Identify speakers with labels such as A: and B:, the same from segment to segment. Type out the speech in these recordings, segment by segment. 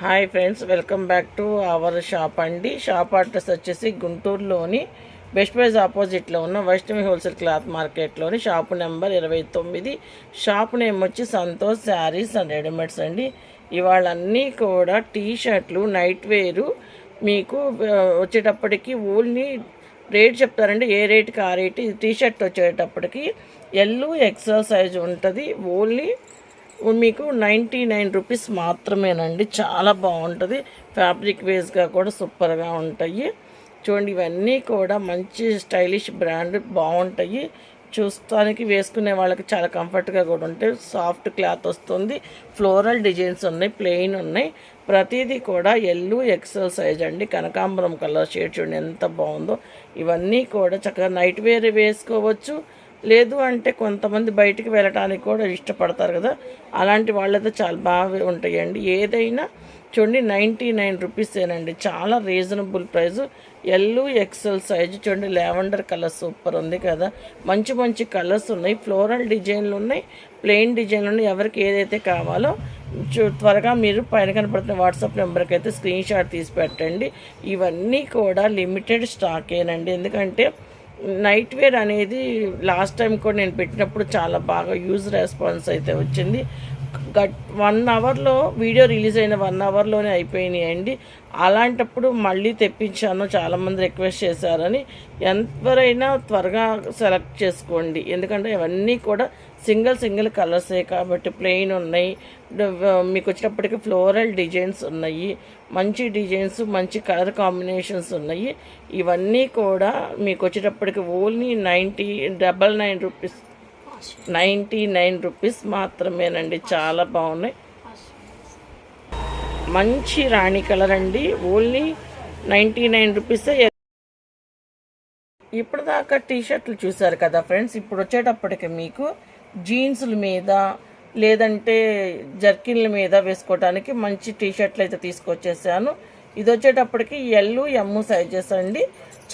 A: Hi friends welcome back to our shop అండి. Shop address వచ్చేసి గుంటూరులోని బెస్ట్ ప్రైజ్ ఆపోజిట్లో ఉన్న వైష్ణవి హోల్సేల్ క్లాత్ మార్కెట్లోని షాపు నెంబర్ ఇరవై తొమ్మిది. షాప్ నేమ్ వచ్చి సంతోష్ శారీస్ అండ్ రెడీమేడ్స్ అండి. ఇవాళన్నీ కూడా టీ షర్ట్లు నైట్ వేరు. మీకు వచ్చేటప్పటికి ఓన్లీ రేట్ చెప్తారండి. ఏ రేట్కి ఆ రేట్. టీ షర్ట్ వచ్చేటప్పటికి ఎల్లు ఎక్సెల్ సైజ్ ఉంటుంది. ఓన్లీ మీకు నైంటీ నైన్ రూపీస్ మాత్రమేనండి. చాలా బాగుంటుంది. ఫ్యాబ్రిక్ వేస్గా కూడా సూపర్గా ఉంటాయి. చూడండి ఇవన్నీ కూడా మంచి స్టైలిష్ బ్రాండ్ బాగుంటాయి. చూస్తానికి వేసుకునే వాళ్ళకి చాలా కంఫర్ట్గా కూడా ఉంటాయి. సాఫ్ట్ క్లాత్ వస్తుంది. ఫ్లోరల్ డిజైన్స్ ఉన్నాయి. ప్లెయిన్ ఉన్నాయి. ప్రతిదీ కూడా ఎల్లు ఎక్సెల్ సైజ్ అండి. కనకాంబరం కలర్ షేడ్ చూడండి ఎంత బాగుందో. ఇవన్నీ కూడా చక్కగా నైట్ వేర్ వేసుకోవచ్చు. లేదు అంటే కొంతమంది బయటికి వెళ్ళటానికి కూడా ఇష్టపడతారు కదా. అలాంటి వాళ్ళైతే చాలా బాగా ఉంటాయండి. ఏదైనా చూడండి నైంటీ నైన్ రూపీసేనండి చాలా reasonable price. L XL size చూడండి లావెండర్ కలర్ సూపర్ ఉంది కదా. మంచి మంచి కలర్స్ ఉన్నాయి. ఫ్లోరల్ డిజైన్లు ఉన్నాయి. ప్లెయిన్ డిజైన్లు ఉన్నాయి. ఎవరికి ఏదైతే కావాలో త్వరగా మీరు పైన కనపడుతున్న వాట్సాప్ నెంబర్కి అయితే స్క్రీన్ షాట్ తీసి పెట్టండి. ఇవన్నీ కూడా లిమిటెడ్ స్టాకేనండి. ఎందుకంటే నైట్ వేర్ అనేది లాస్ట్ టైం కూడా నేను పెట్టినప్పుడు చాలా బాగా యూజ్ రెస్పాన్స్ అయితే వచ్చింది. గట్ వన్ అవర్లో వీడియో రిలీజ్ అయిన వన్ అవర్లోనే అయిపోయినాయి అండి అలాంటప్పుడు మళ్ళీ తెప్పించాను చాలామంది రిక్వెస్ట్ చేశారని. ఎవరైనా త్వరగా సెలెక్ట్ చేసుకోండి. ఎందుకంటే ఇవన్నీ కూడా సింగిల్ సింగిల్ కలర్సే కాబట్టి ప్లెయిన్ ఉన్నాయి. మీకు వచ్చినప్పటికీ ఫ్లోరల్ డిజైన్స్ ఉన్నాయి. మంచి డిజైన్స్ మంచి కలర్ కాంబినేషన్స్ ఉన్నాయి. ఇవన్నీ కూడా మీకు వచ్చేటప్పటికి only ninety double nine rupees ninety nine rupees మాత్రమేనండి. చాలా బాగున్నాయి. మంచి రాణి కలర్ అండి. ఓన్లీ నైంటీ నైన్ రూపీసే. ఇప్పుడు దాకా టీ షర్ట్లు చూసారు కదా ఫ్రెండ్స్? ఇప్పుడు వచ్చేటప్పటికి మీకు జీన్సుల మీద లేదంటే జర్కిన్ల మీద వేసుకోవడానికి మంచి టీ షర్ట్లు అయితే తీసుకొచ్చేసాను. ఇది వచ్చేటప్పటికి ఎల్లు ఎమ్ము సైజెస్ అండి.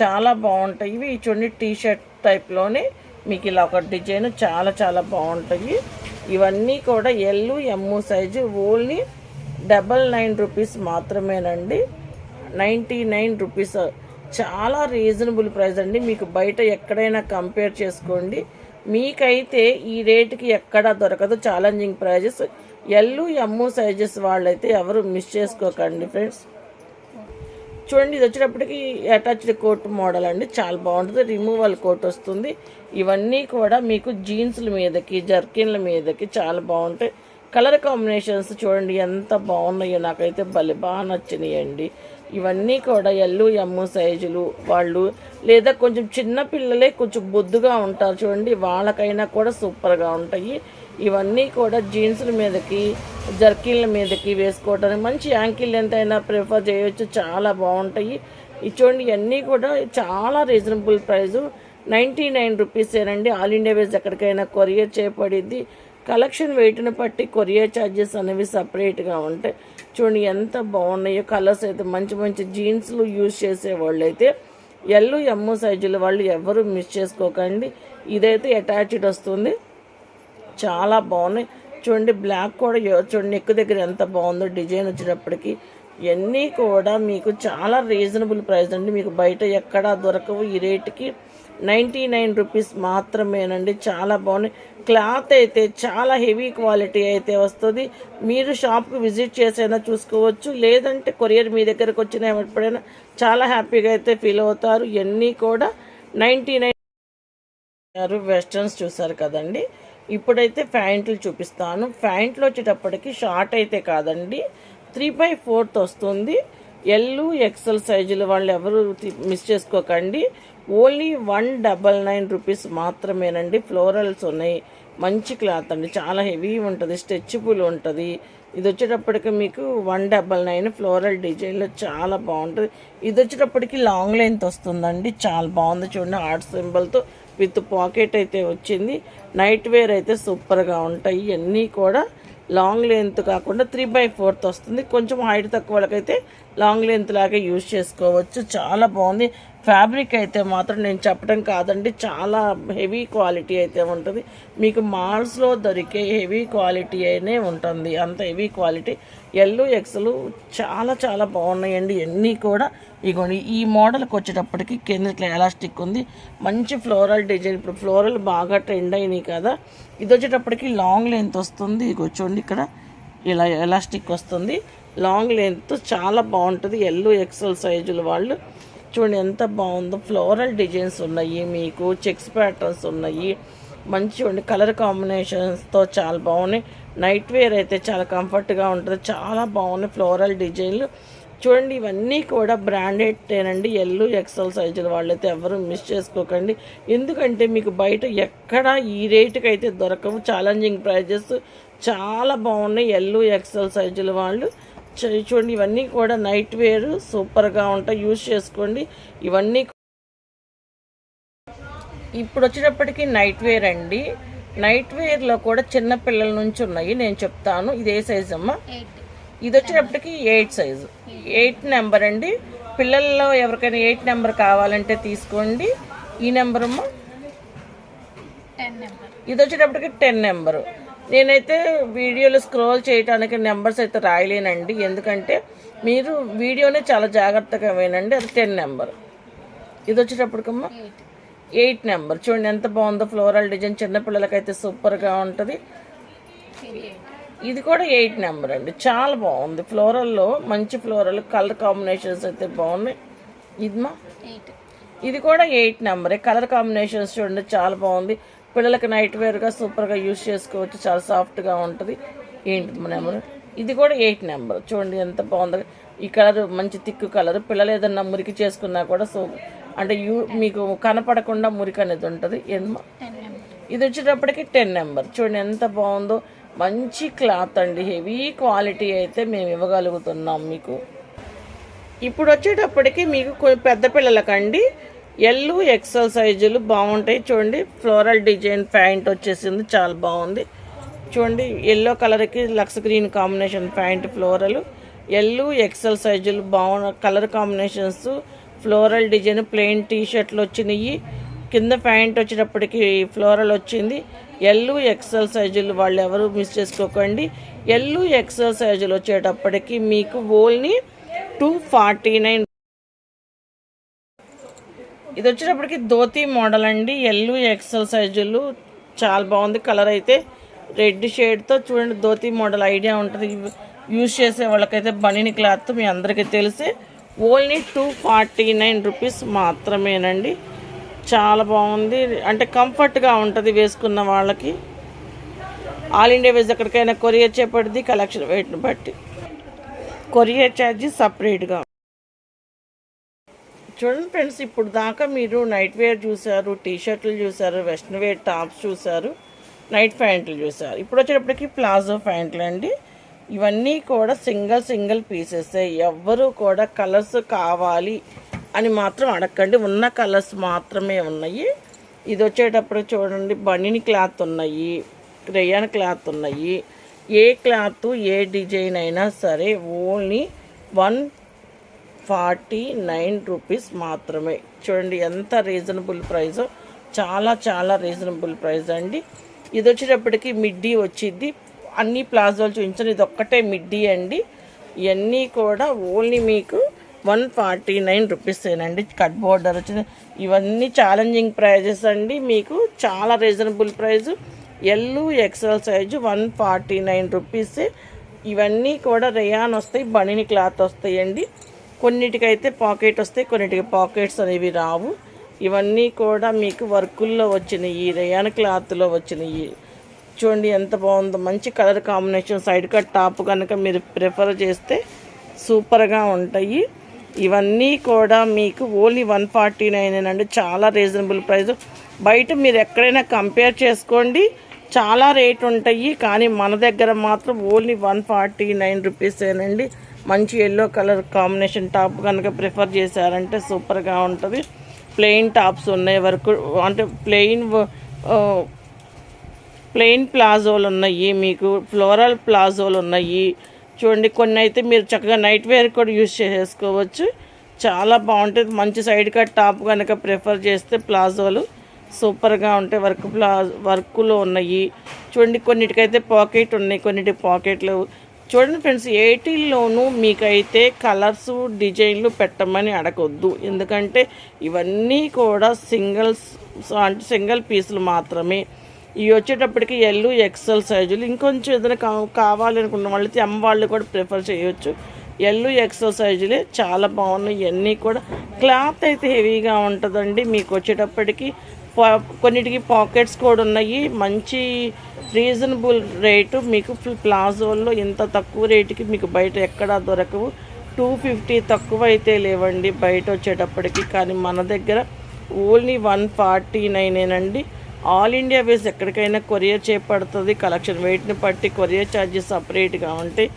A: చాలా బాగుంటాయి. ఇవి చూడండి టీ షర్ట్ టైప్లోనే మీకు ఇలా ఒక డిజైన్ చాలా చాలా బాగుంటాయి. ఇవన్నీ కూడా L M size only double nine rupees మాత్రమేనండి. Ninety nine rupees. చాలా రీజనబుల్ ప్రైస్ అండి. మీకు బయట ఎక్కడైనా కంపేర్ చేసుకోండి. మీకైతే ఈ రేటుకి ఎక్కడా దొరకదు. Challenging prices L M sizes వాళ్ళైతే ఎవరు మిస్ చేసుకోకండి ఫ్రెండ్స్ చూడండి ఇది వచ్చేటప్పటికి అటాచ్డ్ కోట్ మోడల్ అండి. చాలా బాగుంటుంది. రిమూవల్ కోట్ వస్తుంది. ఇవన్నీ కూడా మీకు జీన్స్ల మీదకి జర్కిన్ల మీదకి చాలా బాగుంటాయి. కలర్ కాంబినేషన్స్ చూడండి ఎంత బాగున్నాయో నాకైతే భలే బాగా నచ్చినాయండి. ఇవన్నీ కూడా ఎల్లు ఎమ్ము సైజులు వాళ్ళు. లేదా కొంచెం చిన్న పిల్లలే కొంచెం బొద్దుగా ఉంటారు చూడండి వాళ్ళకైనా కూడా సూపర్గా ఉంటాయి. ఇవన్నీ కూడా జీన్స్ల మీదకి జర్కిన్ల మీదకి వేసుకోవడానికి మంచి యాంకిల్ లెంత్ అయినా ప్రిఫర్ చేయొచ్చు చాలా బాగుంటాయి. ఇవి చూడండి ఇవన్నీ కూడా చాలా రీజనబుల్ ప్రైస్ నైంటీ నైన్ రూపీసేనండి. ఆల్ ఇండియా వేస్ ఎక్కడికైనా కొరియర్ చేయబడింది. కలెక్షన్ వెయిట్ని బట్టి కొరియర్ ఛార్జెస్ అనేవి సపరేట్గా ఉంటాయి. చూడండి ఎంత బాగున్నాయో కలర్స్ అయితే మంచి మంచి జీన్స్లు యూజ్ చేసే వాళ్ళు అయితే ఎల్లు ఎమ్ము సైజులు వాళ్ళు ఎవరు మిస్ చేసుకోకండి. ఇదైతే అటాచ్డ్ వస్తుంది. చాలా బాగున్నాయి. చూడండి బ్లాక్ కూడా చూడండి నెక్ దగ్గర ఎంత బాగుందో డిజైన్ వచ్చేటప్పటికి ఇవన్నీ కూడా మీకు చాలా రీజనబుల్ ప్రైస్ అండి. మీకు బయట ఎక్కడా దొరకవు. ఈ రేటుకి నైంటీ నైన్ రూపీస్ మాత్రమేనండి. చాలా బాగున్నాయి క్లాత్ అయితే చాలా హెవీ క్వాలిటీ అయితే వస్తుంది. మీరు షాప్కి విజిట్ చేసైనా చూసుకోవచ్చు. లేదంటే కొరియర్ మీ దగ్గరకు వచ్చిన ఎప్పుడైనా చాలా హ్యాపీగా అయితే ఫీల్ అవుతారు. ఇవన్నీ కూడా నైంటీ నైన్ వెస్ట్రన్స్ వెస్టర్న్స్ చూసారు కదండి. ఇప్పుడైతే ప్యాంట్లు చూపిస్తాను. ప్యాంట్లు వచ్చేటప్పటికి షార్ట్ అయితే కాదండి. త్రీ బై ఫోర్త్ వస్తుంది. ఎల్లు ఎక్సెల్ సైజులు వాళ్ళు ఎవరు తి- మిస్ చేసుకోకండి. Only one double nine rupees మాత్రమేనండి. ఫ్లోరల్స్ ఉన్నాయి. మంచి క్లాత్ అండి. చాలా హెవీ ఉంటుంది. స్ట్రెచ్బుల్ ఉంటుంది. ఇది వచ్చేటప్పటికి మీకు వన్ డబల్ నైన్ ఫ్లోరల్ డిజైన్లో చాలా బాగుంటుంది. ఇది వచ్చేటప్పటికి లాంగ్ లెంత్ వస్తుందండి. చాలా బాగుంది. చూడండి ఆర్ట్ సింబల్తో విత్ పాకెట్ అయితే వచ్చింది. నైట్ వేర్ అయితే సూపర్గా ఉంటాయి. ఇవన్నీ కూడా లాంగ్ లెంత్ కాకుండా త్రీ బై ఫోర్త్ వస్తుంది. కొంచెం హైట్ తక్కువ వాళ్ళకైతే లాంగ్ లెంత్ లాగా యూజ్ చేసుకోవచ్చు. చాలా బాగుంది. ఫ్యాబ్రిక్ అయితే మాత్రం నేను చెప్పడం కాదండి చాలా హెవీ క్వాలిటీ అయితే ఉంటుంది. మీకు మాల్స్లో దొరికే హెవీ క్వాలిటీ అయినే ఉంటుంది. అంత హెవీ క్వాలిటీ. ఎల్లు ఎక్స్లు చాలా చాలా బాగున్నాయండి. ఎన్ని కూడా ఇగోండి ఈ మోడల్కి వచ్చేటప్పటికి కింద ఇట్లా ఎలాస్టిక్ ఉంది. మంచి ఫ్లోరల్ డిజైన్ ఇప్పుడు ఫ్లోరల్ బాగా ట్రెండ్ అయినాయి కదా. ఇది వచ్చేటప్పటికి లాంగ్ లెంత్ వస్తుంది. ఇగో చూడండి ఇక్కడ. ఇలా ఎలాస్టిక్ వస్తుంది. లాంగ్ లెంత్ చాలా బాగుంటుంది. ఎల్లు ఎక్సెల్ సైజులు వాళ్ళు. చూడండి ఎంత బాగుందో. ఫ్లోరల్ డిజైన్స్ ఉన్నాయి మీకు చెక్స్ ప్యాటర్న్స్ ఉన్నాయి. మంచి ఉండి కలర్ కాంబినేషన్స్తో చాలా బాగున్నాయి. నైట్ వేర్ అయితే చాలా కంఫర్ట్గా ఉంటుంది. చాలా బాగున్నాయి ఫ్లోరల్ డిజైన్లు చూడండి ఇవన్నీ కూడా బ్రాండెడ్ ఎల్లు ఎక్సెల్ సైజులు వాళ్ళైతే ఎవరు మిస్ చేసుకోకండి. ఎందుకంటే మీకు బయట ఎక్కడ ఈ రేటుకి అయితే దొరకవు. ఛాలెంజింగ్ ప్రైజెస్ చాలా బాగున్నాయి. ఎల్లు ఎక్సెల్ సైజుల వాళ్ళు. చూడండి ఇవన్నీ కూడా నైట్ వేర్ సూపర్గా ఉంటాయి. యూజ్ చేసుకోండి. ఇవన్నీ ఇప్పుడు వచ్చేటప్పటికి నైట్ వేర్ అండి. నైట్ వేర్లో కూడా చిన్న పిల్లల నుంచి ఉన్నాయి. నేను చెప్తాను. ఇది ఏ సైజ్ అమ్మా ఇది వచ్చేటప్పటికి ఎయిట్ సైజు ఎయిట్ నెంబర్ అండి. పిల్లల్లో ఎవరికైనా ఎయిట్ నెంబర్ కావాలంటే తీసుకోండి. ఈ నెంబర్ అమ్మా? ఇది వచ్చేటప్పటికి టెన్ నెంబరు నేనైతే వీడియోలో స్క్రోల్ చేయడానికి నెంబర్స్ అయితే రాయలేనండి. ఎందుకంటే మీరు వీడియోనే చాలా జాగ్రత్తగా వినండి. అది టెన్ నెంబర్. ఇది వచ్చేటప్పటికమ్మా
B: ఎయిట్
A: నెంబర్. చూడండి ఎంత బాగుందో ఫ్లోరల్ డిజైన్. చిన్నపిల్లలకైతే సూపర్గా ఉంటుంది.
B: ఇది
A: కూడా ఎయిట్ నెంబర్ అండి. చాలా బాగుంది. ఫ్లోరల్లో మంచి ఫ్లోరల్ కలర్ కాంబినేషన్స్ అయితే బాగున్నాయి. ఇది మా
B: ఎయిట్.
A: ఇది కూడా ఎయిట్ నెంబరే. కలర్ కాంబినేషన్స్ చూడండి చాలా బాగుంది. పిల్లలకి నైట్ వేర్గా సూపర్గా యూస్ చేసుకోవచ్చు. చాలా సాఫ్ట్గా ఉంటుంది. ఏంటి నెంబర్ ఇది కూడా ఎయిట్ నెంబర్ చూడండి ఎంత బాగుందో. ఈ కలర్ మంచి తిక్కు కలర్ పిల్లలు ఏదన్నా మురికి చేసుకున్నా కూడా సో అంటే యూ మీకు కనపడకుండా మురికి అనేది ఉంటుంది. ఇది వచ్చేటప్పటికి టెన్ నెంబర్ చూడండి ఎంత బాగుందో. మంచి క్లాత్ అండి. హెవీ క్వాలిటీ అయితే మేము ఇవ్వగలుగుతున్నాం మీకు. ఇప్పుడు వచ్చేటప్పటికి మీకు పెద్ద పిల్లలకండి. ఎల్లు ఎక్సెల్ సైజులు బాగుంటాయి. చూడండి ఫ్లోరల్ డిజైన్ ప్యాంట్ వచ్చేసింది. చాలా బాగుంది. చూడండి ఎల్లో కలర్కి Lux green combination pant floral. L XL సైజులు బాగు colour combinations. Floral design plain T షర్ట్లు వచ్చినాయి. కింద ప్యాంట్ వచ్చేటప్పటికి ఫ్లోరల్ వచ్చింది. ఎల్లు ఎక్సెల్ సైజులు వాళ్ళు ఎవరు మిస్ చేసుకోకండి. ఎల్లు ఎక్సెల్ సైజులు వచ్చేటప్పటికి మీకు ఓన్లీ టూ ఫార్టీ నైన్ ఇది వచ్చేటప్పటికి ధోతి మోడల్ అండి. ఎల్లు ఎక్సెల్ సైజులు. చాలా బాగుంది. కలర్ అయితే రెడ్ షేడ్తో చూడండి. ధోతి మోడల్ ఐడియా ఉంటుంది. యూజ్ చేసే వాళ్ళకైతే బనీని క్లాత్ మీ అందరికీ తెలిసి. Only two forty nine rupees మాత్రమేనండి. చాలా బాగుంది. అంటే కంఫర్ట్గా ఉంటుంది వేసుకున్న వాళ్ళకి. ఆల్ ఇండియా వేస్ ఎక్కడికైనా కొరియర్ చేపడిది కలెక్షన్ వెయిట్ని బట్టి. కొరియర్ ఛార్జీ సపరేట్గా చూడండి ఫ్రెండ్స్ ఇప్పుడు దాకా మీరు నైట్ వేర్ చూసారు టీ షర్ట్లు చూసారు వెస్ట్రన్ వేర్ టాప్స్ చూసారు నైట్ ప్యాంట్లు చూసారు ఇప్పుడు వచ్చేటప్పటికి ప్లాజో ప్యాంట్లు అండి. ఇవన్నీ కూడా సింగిల్ సింగిల్ పీసెస్ ఎవ్వరు కూడా కలర్స్ కావాలి అని మాత్రం అడగండి ఉన్న కలర్స్ మాత్రమే ఉన్నాయి. ఇది వచ్చేటప్పుడు చూడండి బనీని క్లాత్ ఉన్నాయి రేయాన్ క్లాత్ ఉన్నాయి. ఏ క్లాత్ ఏ డిజైన్ అయినా సరే only one forty nine rupees మాత్రమే. చూడండి ఎంత రీజనబుల్ ప్రైస్. చాలా చాలా రీజనబుల్ ప్రైస్ అండి. ఇది వచ్చేటప్పటికి మిడ్డీ వచ్చింది. అన్ని ప్లాజోలు చూపించాను. ఇది ఒక్కటే మిడ్డీ అండి. ఇవన్నీ కూడా ఓన్లీ మీకు వన్ ఫార్టీ నైన్ రూపీసేనండి. కట్ బోర్డర్ వచ్చింది ఇవన్నీ ఛాలెంజింగ్ ప్రైజెస్ అండి. మీకు చాలా reasonable price. L XL size one forty nine rupees. ఇవన్నీ కూడా రేయాన్ వస్తాయి బనీని క్లాత్ వస్తాయండి. కొన్నిటికైతే పాకెట్ వస్తాయి కొన్నిటికి పాకెట్స్ అనేవి రావు. ఇవన్నీ కూడా మీకు వర్కుల్లో వచ్చినాయి రయాన్ క్లాత్లో వచ్చినాయి. చూడండి ఎంత బాగుందో. మంచి colour combination. Side cut top కనుక మీరు ప్రిఫర్ చేస్తే సూపర్గా ఉంటాయి. ఇవన్నీ కూడా మీకు ఓన్లీ వన్ ఫార్టీ నైన్ అండి. చాలా రీజనబుల్ ప్రైస్. బయట మీరు ఎక్కడైనా కంపేర్ చేసుకోండి. చాలా రేట్ ఉంటాయి. కానీ మన దగ్గర మాత్రం ఓన్లీ వన్ ఫార్టీ నైన్ రూపీసేనండి. మంచి ఎల్లో కలర్ కాంబినేషన్ టాప్ కనుక ప్రిఫర్ చేశారంటే సూపర్గా ఉంటుంది. ప్లెయిన్ టాప్స్ ఉన్నాయి వరకు అంటే ప్లెయిన్ ప్లెయిన్ ప్లాజోలు ఉన్నాయి మీకు ఫ్లోరల్ ప్లాజోలు ఉన్నాయి. చూడండి కొన్ని అయితే మీరు చక్కగా నైట్ వేర్ కూడా యూజ్ చేసుకోవచ్చు. చాలా బాగుంటుంది. మంచి సైడ్ కట్ టాప్ కనుక ప్రిఫర్ చేస్తే ప్లాజోలు సూపర్గా ఉంటాయి. వర్క్ ప్లా వర్క్లో ఉన్నాయి. చూడండి కొన్నిటికైతే పాకెట్ ఉన్నాయి కొన్నిటి పాకెట్లు చూడండి ఫ్రెండ్స్ ఎయిటీల్లోనూ మీకైతే కలర్స్ డిజైన్లు పెట్టమని అడగొద్దు. ఎందుకంటే ఇవన్నీ కూడా సింగిల్స్ అంటే సింగిల్ పీసులు మాత్రమే. ఇవి వచ్చేటప్పటికి ఎల్లు ఎక్సెల్ సైజులు. ఇంకొంచెం ఏదైనా కా కావాలి అనుకున్న వాళ్ళైతే ఎమ్ వాళ్ళు కూడా ప్రిఫర్ చేయొచ్చు. ఎల్లు ఎక్సెల్ సైజులే చాలా బాగున్నాయి. ఇవన్నీ కూడా క్లాత్ అయితే హెవీగా ఉంటుందండి. మీకు వచ్చేటప్పటికి కొన్నిటికి పాకెట్స్ కూడా ఉన్నాయి. మంచి రీజనబుల్ రేటు. మీకు ప్లాజోల్లో ఇంత తక్కువ రేటుకి మీకు బయట ఎక్కడా దొరకవు. టూ ఫిఫ్టీ తక్కువ అయితే లేవండి బయట వచ్చేటప్పటికి. కానీ మన దగ్గర ఓన్లీ వన్ ఫార్టీ నైనేనండి. ఆల్ ఇండియా వేస్ ఎక్కడికైనా కొరియర్ చేపడుతుంది. కలెక్షన్ వెయిట్ని బట్టి కొరియర్ ఛార్జెస్ సపరేట్గా ఉంటాయి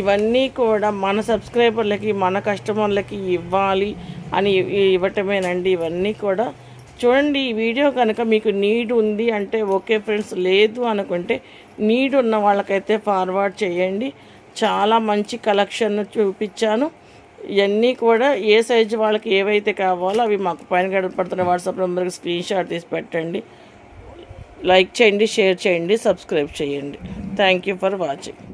A: ఇవన్నీ కూడా మన సబ్స్క్రైబర్లకి మన కస్టమర్లకి ఇవ్వాలి అని ఇవ్వటమేనండి. ఇవన్నీ కూడా చూడండి ఈ వీడియో కనుక మీకు నీడ్ ఉంది అంటే ఓకే ఫ్రెండ్స్ లేదు అనుకుంటే నీడ్ ఉన్న వాళ్ళకైతే ఫార్వర్డ్ చేయండి. చాలా మంచి కలెక్షన్ చూపించాను. ఇవన్నీ కూడా ఏ సైజు వాళ్ళకి ఏవైతే కావాలో అవి మాకు పైన గడపడుతున్న వాట్సాప్ నెంబర్కి స్క్రీన్ షాట్ తీసి పెట్టండి. లైక్ చేయండి షేర్ చేయండి సబ్స్క్రైబ్ చేయండి. Thank you for watching